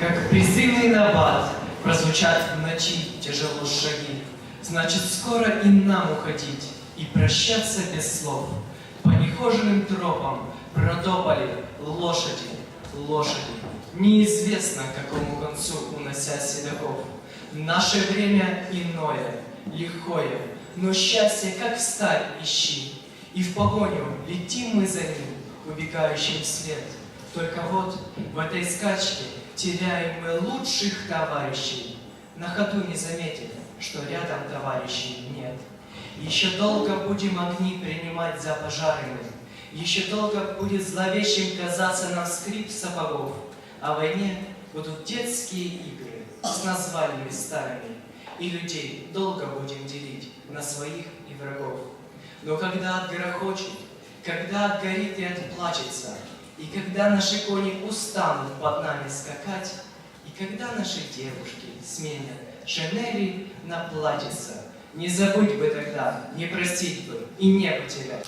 Как призывный набат прозвучат в ночи тяжело шаги. Значит, скоро и нам уходить, и прощаться без слов. По нехоженным тропам протопали лошади, лошади. Неизвестно, к какому концу унося седоков. Наше время иное, лихое, но счастье, как сталь, ищи. И в погоню летим мы за ним, убегающим вслед. Только вот в этой скачке теряем мы лучших товарищей. На ходу не заметили, что рядом товарищей нет. Еще долго будем огни принимать за пожарами. Еще долго будет зловещим казаться нам скрип сапогов. О войне будут детские игры с названиями старыми. И людей долго будем делить на своих и врагов. Но когда отгорохочет, когда отгорит и отплачется, и когда наши кони устанут под нами скакать, и когда наши девушки сменят шинели на платьица, не забыть бы тогда, не простить бы и не потерять.